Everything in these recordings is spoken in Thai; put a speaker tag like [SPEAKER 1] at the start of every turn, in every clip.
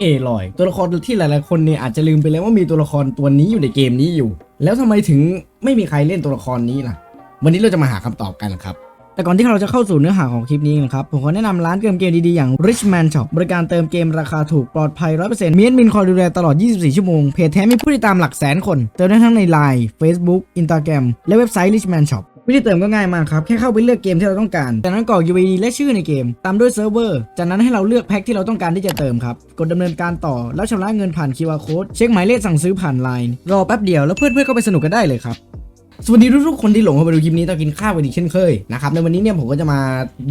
[SPEAKER 1] เอลอย ตัวละครที่หลายๆคนเนี่ยอาจจะลืมไปแล้วว่ามีตัวละครตัวนี้อยู่ในเกมนี้อยู่ แล้วทำไมถึงไม่มีใครเล่นตัวละครนี้ล่ะ วันนี้เราจะมาหาคำตอบกันครับแต่ก่อนที่เราจะเข้าสู่เนื้อหาของคลิปนี้นะครับ ผมขอแนะนำร้านเติมเกมดีๆ อย่าง Richman Shop บริการเติมเกมราคาถูกปลอดภัย 100%มีแอดมินคอยดูแลตลอด 24 ชั่วโมง เพจแท้มีผู้ติดตามหลักแสนคน เติมได้ทั้งใน Line Facebook Instagram และเว็บไซต์ Richman Shop วิธีเติมก็ง่ายมากครับ แค่เข้าไปเลือกเกมที่เราต้องการ จากนั้นกรอก UID และชื่อในเกม ตามด้วยเซิร์ฟเวอร์ จากนั้นให้เราเลือกแพ็คที่เราต้องการที่จะเติมครับ กดดำเนินการต่อ แล้วชำระเงินผ่าน QR Code เช็คหมายเลขสั่งซื้อผ่าน Line รอแป๊บเดียวแล้วเพื่อนๆก็ไปสนุกกันได้เลยครับสวัสดีทุกๆคนที่หลงเข้าไปดูคลิปนี้ต้องกินข้าวกันอีกเช่นเคยนะครับในวันนี้เนี่ยผมก็จะมา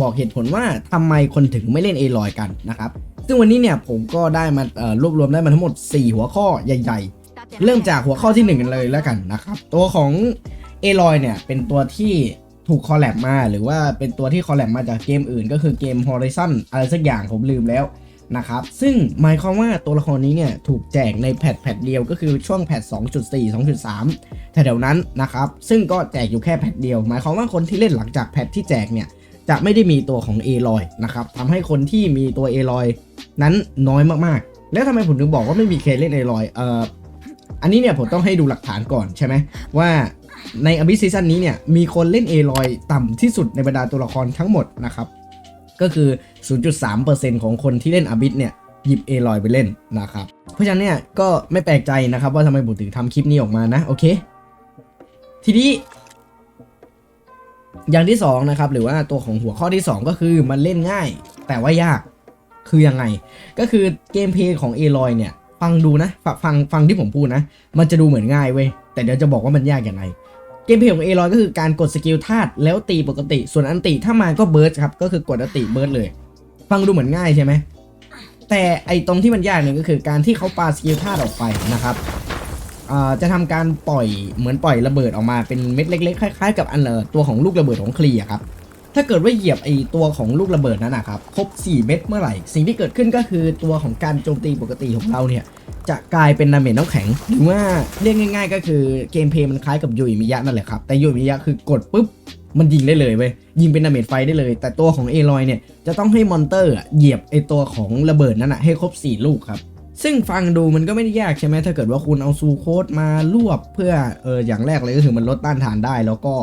[SPEAKER 1] บอกเหตุผลว่าทำไมคนถึงไม่เล่นเอลอยกันนะครับซึ่งวันนี้เนี่ยผมก็ได้มาเอ่อรวบรวมได้มาทั้งหมด 4 หัวข้อใหญ่ ๆ เริ่มจากหัวข้อที่ 1 กันเลยแล้วกันนะครับตัวของ อลอยเนี่ยเป็นตัวที่ถูกคอลแลบมา หรือว่าเป็นตัวที่คอลแลบมาจากเกมอื่น ก็คือเกม Horizon อะไรสักอย่างผมลืมแล้วนะครับ ซึ่งหมายความว่าตัวละครนี้เนี่ยถูกแจกในแพทแพทเดียวก็คือช่วงแพท2.4 2.3แถวๆนั้นนะครับ ซึ่งก็แจกอยู่แค่แพทเดียว หมายความว่าคนที่เล่นหลังจากแพทที่แจกเนี่ยจะไม่ได้มีตัวของ a อลอยนะครับทำให้คนที่มีตัว a อลอยนั้นน้อยมากๆ แล้วทำไมผมถึงบอกว่าไม่มีเครเล่น a อลอยเอ่ออันนี้เนี่ยผมต้องให้ดูหลักฐานก่อนใช่ไหมว่า ในอ b ิซีซั่นนี้เนี่ยมีคนเล่น a อลอยต่ำที่สุดในบรรดาตัวละครทั้งหมดนะครับก็คือ 0.3%ของคนที่เล่นอ b ิ s เนี่ยหยิบ a อลอยไปเล่นนะครับ เพราะฉะนั้นเนี่ยก็ไม่แปลกใจนะครับว่าทำไมผมถึงทำคลิปนี้ออกมานะ โอเค ทีนี้ อย่างที่2นะครับหรือว่าตัวของหัวข้อที่ 2 ก็คือมันเล่นง่าย แต่ว่ายากคือยังไง ก็คือเกมเพลย์ของ a อลอยเนี่ย ฟังดูนะฟงฟังฟังที่ผมพูดนะ มันจะดูเหมือนง่ายเว้ยแต่เดี๋ยวจะบอกว่ามันยากยังไง เกมเพลย์ของ a อลอยก็คือการกดสกิลธาตุแล้วตีปกติ ส่วนอันติถ้ามาก็เบิร์ดครับ ก็คือกดอันติเบิร์ดเลย ฟังดูเหมือนง่ายใช่ไหม แต่ไอตรงที่มันยากเนี่ยก็คือการที่เขาปาสกิลธาตุออกไปนะครับจะทำการปล่อยเหมือนปล่อยระเบิดออกมาเป็นเม็ดเล็กๆคล้ายๆกับอันเออตัวของลูกระเบิดของคลีอะครับถ้าเกิดว่าเหยียบไอตัวของลูกระเบิดนั้นนะครับครบ 4 เม็ดเมื่อไหร่ สิ่งที่เกิดขึ้นก็คือตัวของการโจมตีปกติของเราเนี่ย จะกลายเป็นดาเมจน้ำแข็ง หรือว่าเรียกง่าย ๆ ก็คือเกมเพลย์มันคล้ายกับยูอิมิยะนั่นแหละครับ แต่ยูอิมิยะคือกดปุ๊บมันยิงได้เลยเว้ยยิงเป็นดาเมจไฟได้เลย แต่ตัวของเอลอยเนี่ยจะต้องให้มอนเตอร์อะเหยียบไอตัวของระเบิดนั้นอะให้ครบ 4 ลูกครับซึ่งฟังดูมันก็ไม่ได้ยากใช่ไหมถ้าเกิดว่าคุณเอาซูโคดมารวบเพื่อเอออย่างแรกเลยก็คือมันลดต้านทานได้ แล้วก็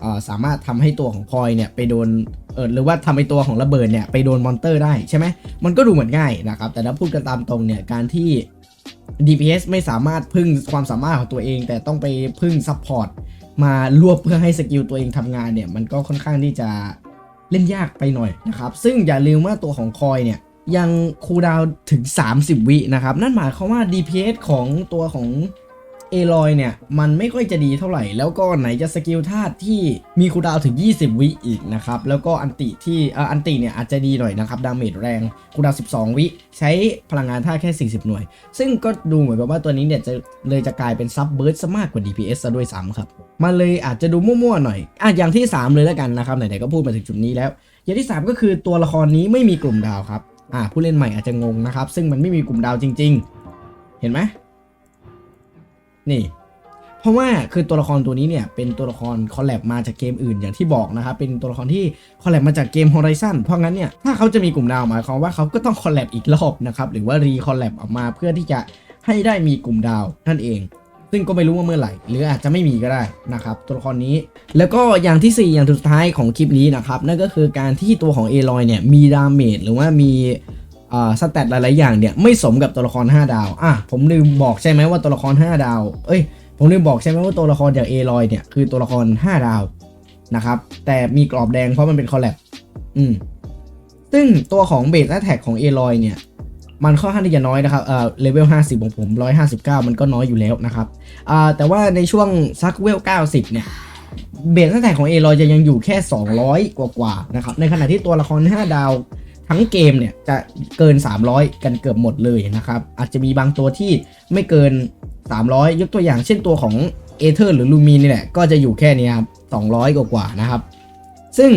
[SPEAKER 1] เออสามารถทำให้ตัวของพลอยเนี่ยไปโดนเออหรือว่าทำให้ตัวของระเบิดเนี่ยไปโดนมอนเตอร์ได้ใช่ไหมมันก็ดูเหมือนง่ายนะครับแต่ถ้าพูดกันตามตรงเนี่ยการที่ DPS ไม่สามารถพึ่งความสามารถของตัวเอง แต่ต้องไปพึ่งซัพพอร์ตมารวบเพื่อให้สกิลตัวเองทำงานเนี่ย มันก็ค่อนข้างที่จะเล่นยากไปหน่อยนะครับ ซึ่งอย่าลืมว่าตัวของคอยเนี่ย ยังคูดาวถึง 30 วินะครับ นั่นหมายความว่า DPS ของตัวของ เอลอยเนี่ย มันไม่ค่อยจะดีเท่าไหร่ แล้วก็ไหนจะสกิลธาตุที่มีคูดาวถึง 20 วิอีกนะครับ แล้วก็อันติที่อ่ออันติเนี่ยอาจจะดีหน่อยนะครับ ดาเมจแรงคูดาว 12 วิ ใช้พลังงานธาตุแค่ 40 หน่วย ซึ่งก็ดูเหมือนกับว่าตัวนี้เนี่ยจะเลยจะกลายเป็นซับเบิร์ดซะมากกว่า DPS ซะด้วยซ้ำครับ มันเลยอาจจะดูมั่วๆหน่อยอะอย่างที่ 3 เลยแล้วกันนะครับไหนๆก็พูดมาถึงจุดนี้แล้ว อย่างที่ 3 ก็คือตัวละครนี้ไม่มีกลุ่มดาวครับอ่าผู้เล่นใหม่อาจจะงงนะครับซึ่งมันไม่มีกลุ่มดาวจริง ๆ เห็นไหม นี่ เพราะว่าคือตัวละครตัวนี้เนี่ยเป็นตัวละครคอลแลบมาจากเกมอื่นอย่างที่บอกนะครับเป็นตัวละครที่คอลแลบมาจากเกม Horizon เพราะงั้นเนี่ยถ้าเขาจะมีกลุ่มดาวหมายความว่าเขาก็ต้องคอลแลบอีกรอบนะครับหรือว่ารีคอลแลบออกมาเพื่อที่จะให้ได้มีกลุ่มดาวนั่นเองซึ่งก็ไม่รู้ว่าเมื่อไหร่ หรืออาจจะไม่มีก็ได้นะครับ ตัวละครนี้ แล้วก็อย่างที่ 4 อย่างสุดท้ายของคลิปนี้นะครับ นั่นก็คือการที่ตัวของเอลอยเนี่ยมีดาเมจหรือว่ามี สแตทหลาย ๆ อย่างเนี่ยไม่สมกับตัวละคร 5 ดาว อะผมลืมบอกใช่ไหมว่าตัวละคร 5 ดาว เอ้ย ผมลืมบอกใช่ไหมว่าตัวละครจากเอลอยเนี่ยคือตัวละคร 5 ดาวนะครับ แต่มีกรอบแดงเพราะมันเป็นคอลแลบอืม ซึ่งตัวของเบสแอ t แท็กของเอลอยเนี่ย มันค่อนข้างที่จะน้อยนะครับ เอ่อ เลเวล 50 ของผม 159 มันก็น้อยอยู่แล้วนะครับ อ่า แต่ว่าในช่วงซักเวล 90 เนี่ย เบสแอ t แท็กของเอลอยจะยังอยู่แค่ 200 กว่าๆ นะครับ ในขณะที่ตัวละคร 5 ดาว ทั้งเกมเนี่ยจะเกิน 300 กันเกือบหมดเลยนะครับ อาจจะมีบางตัวที่ไม่เกิน 300 ยกตัวอย่างเช่นตัวของเอเธอร์หรือลูมีนนี่แหละ ก็จะอยู่แค่นี้ครับ200 กว่าๆนะครับ ซึ่ง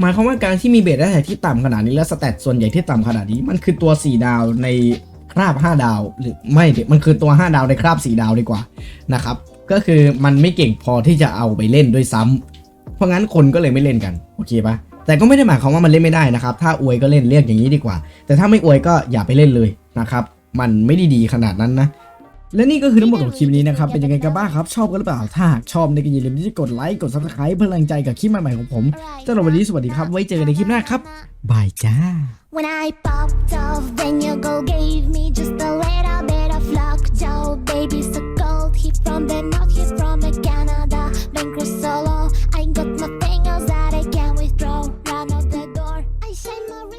[SPEAKER 1] หมายความว่าการที่มีเบสได้ที่ต่ำขนาดนี้และสแตทส่วนใหญ่ที่ต่ำขนาดนี้มันคือตัว 4 ดาวในคราบ 5 ดาว หรือไม่ดิมันคือตัว 5 ดาวในคราบ 4 ดาวดีกว่านะครับก็คือมันไม่เก่งพอที่จะเอาไปเล่นด้วยซ้ำเพราะงั้นคนก็เลยไม่เล่นกัน โอเคปะ แต่ก็ไม่ได้หมายความว่ามันเล่นไม่ได้นะครับ ถ้าอวยก็เล่นเรียกอย่างนี้ดีกว่า แต่ถ้าไม่อวยก็อย่าไปเล่นเลยนะครับ มันไม่ได้ดีขนาดนั้นนะและนี่ก็คือทั้งหมดของคลิปนี้นะครับ เป็นยังไงกันบ้างครับ ชอบกันหรือเปล่า ถ้าชอบในก็อย่าลืมที่จะกดไลค์กดซับสไครป์เพื่อแรงใจกับคลิปใหม่ๆของผมสำหรับวันนี้สวัสดีครับ ไว้เจอกันในคลิปหน้าครับบายจ้า